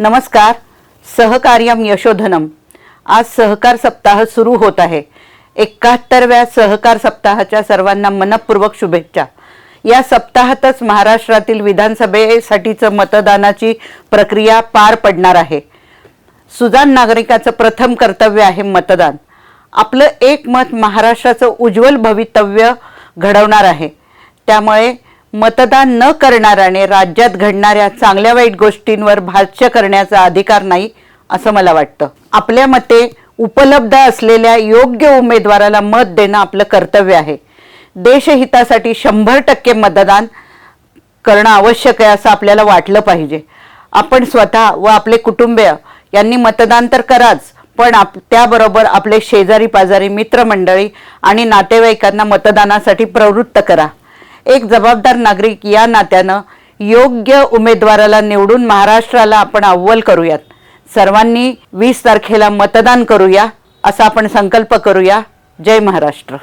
नमस्कार सहकार्यम यशोधनम. आज सहकार सप्ताह सुरू होत आहे. एकाहत्तरव्या सहकार सप्ताहाच्या सर्वांना मनपूर्वक शुभेच्छा. या सप्ताहातच महाराष्ट्रातील विधानसभेसाठीचं मतदानाची प्रक्रिया पार पडणार आहे. सुजाण नागरिकाचं प्रथम कर्तव्य आहे मतदान. आपलं एक मत महाराष्ट्राचं उज्ज्वल भवितव्य घडवणार आहे. त्यामुळे मतदान न करणाऱ्याने राज्यात घडणाऱ्या चांगल्या वाईट गोष्टींवर भाष्य करण्याचा अधिकार नाही असं मला वाटतं. आपल्या मते उपलब्ध असलेल्या योग्य उमेदवाराला मत देणं आपलं कर्तव्य आहे. देशहितासाठी शंभर टक्के मतदान करणं आवश्यक आहे असं आपल्याला वाटलं पाहिजे. आपण स्वतः व आपले कुटुंबीय यांनी मतदान तर कराच पण आप त्याबरोबर आपले शेजारी पाजारी मित्रमंडळी आणि नातेवाईकांना मतदानासाठी प्रवृत्त करा. एक जबाबदार नागरिक या नात्यानं योग्य उमेदवाराला निवडून महाराष्ट्राला आपण अव्वल करूयात. सर्वांनी वीस तारखेला मतदान करूया असा आपण संकल्प करूया. जय महाराष्ट्र.